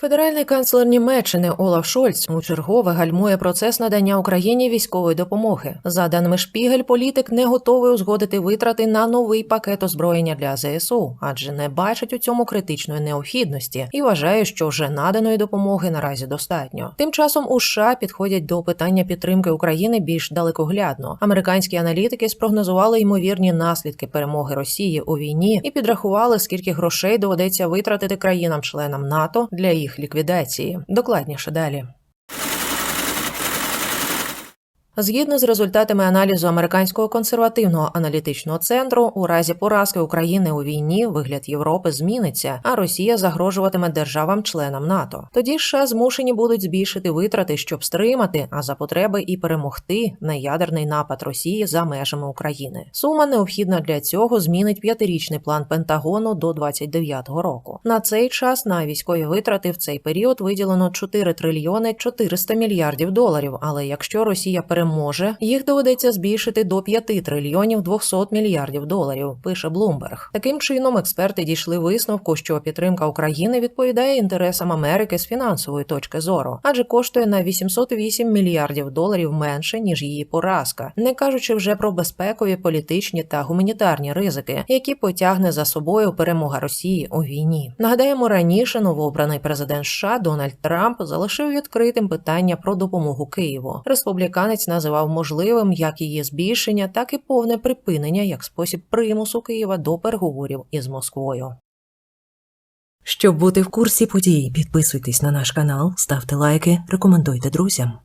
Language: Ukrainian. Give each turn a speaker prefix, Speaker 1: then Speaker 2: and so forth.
Speaker 1: Федеральний канцлер Німеччини Олаф Шольц у чергове гальмує процес надання Україні військової допомоги. За даними Шпігель, політик не готовий узгодити витрати на новий пакет озброєння для ЗСУ, адже не бачить у цьому критичної необхідності і вважає, що вже наданої допомоги наразі достатньо. Тим часом у США підходять до питання підтримки України більш далекоглядно. Американські аналітики спрогнозували ймовірні наслідки перемоги Росії у війні і підрахували, скільки грошей доведеться витратити країнам-членам НАТО для їх ліквідації. Докладніше далі. Згідно з результатами аналізу американського консервативного аналітичного центру, у разі поразки України у війні вигляд Європи зміниться, а Росія загрожуватиме державам-членам НАТО. Тоді США змушені будуть збільшити витрати, щоб стримати, а за потреби і перемогти на ядерний напад Росії за межами України. Сума необхідна для цього змінить п'ятирічний план Пентагону до 29-го року. На цей час на військові витрати в цей період виділено 4 трильйони 400 мільярдів доларів. Але якщо Росія переможе, їх доведеться збільшити до 5 трильйонів 200 мільярдів доларів. Пише Bloomberg. Таким чином, експерти дійшли висновку, що підтримка України відповідає інтересам Америки з фінансової точки зору, адже коштує на 808 мільярдів доларів менше ніж її поразка, не кажучи вже про безпекові, політичні та гуманітарні ризики, які потягне за собою перемога Росії у війні. Нагадаємо, раніше новообраний президент США Дональд Трамп залишив відкритим питання про допомогу Києву. Республіканець називав можливим як її збільшення, так і повне припинення як спосіб примусу Києва до переговорів із Москвою.
Speaker 2: Щоб бути в курсі подій, підписуйтесь на наш канал, ставте лайки, рекомендуйте друзям.